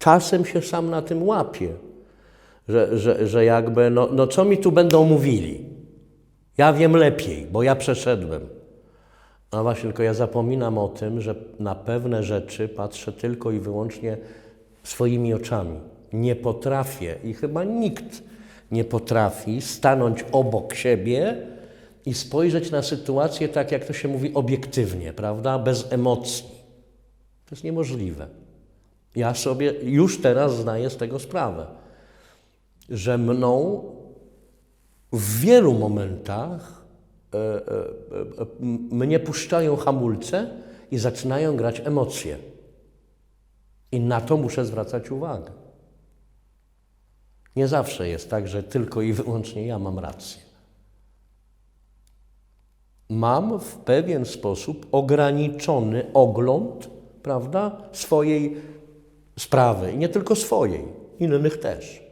czasem się sam na tym łapię, że, że, że jakby, no, no co mi tu będą mówili? Ja wiem lepiej, bo ja przeszedłem. No właśnie, tylko ja zapominam o tym, że na pewne rzeczy patrzę tylko i wyłącznie swoimi oczami. Nie potrafię i chyba nikt nie potrafi stanąć obok siebie i spojrzeć na sytuację tak, jak to się mówi, obiektywnie, prawda? Bez emocji. To jest niemożliwe. Ja sobie już teraz zdaję z tego sprawę, że mną w wielu momentach e, e, e, mnie puszczają hamulce i zaczynają grać emocje. I na to muszę zwracać uwagę. Nie zawsze jest tak, że tylko i wyłącznie ja mam rację. Mam w pewien sposób ograniczony ogląd, prawda, swojej sprawy i nie tylko swojej, innych też.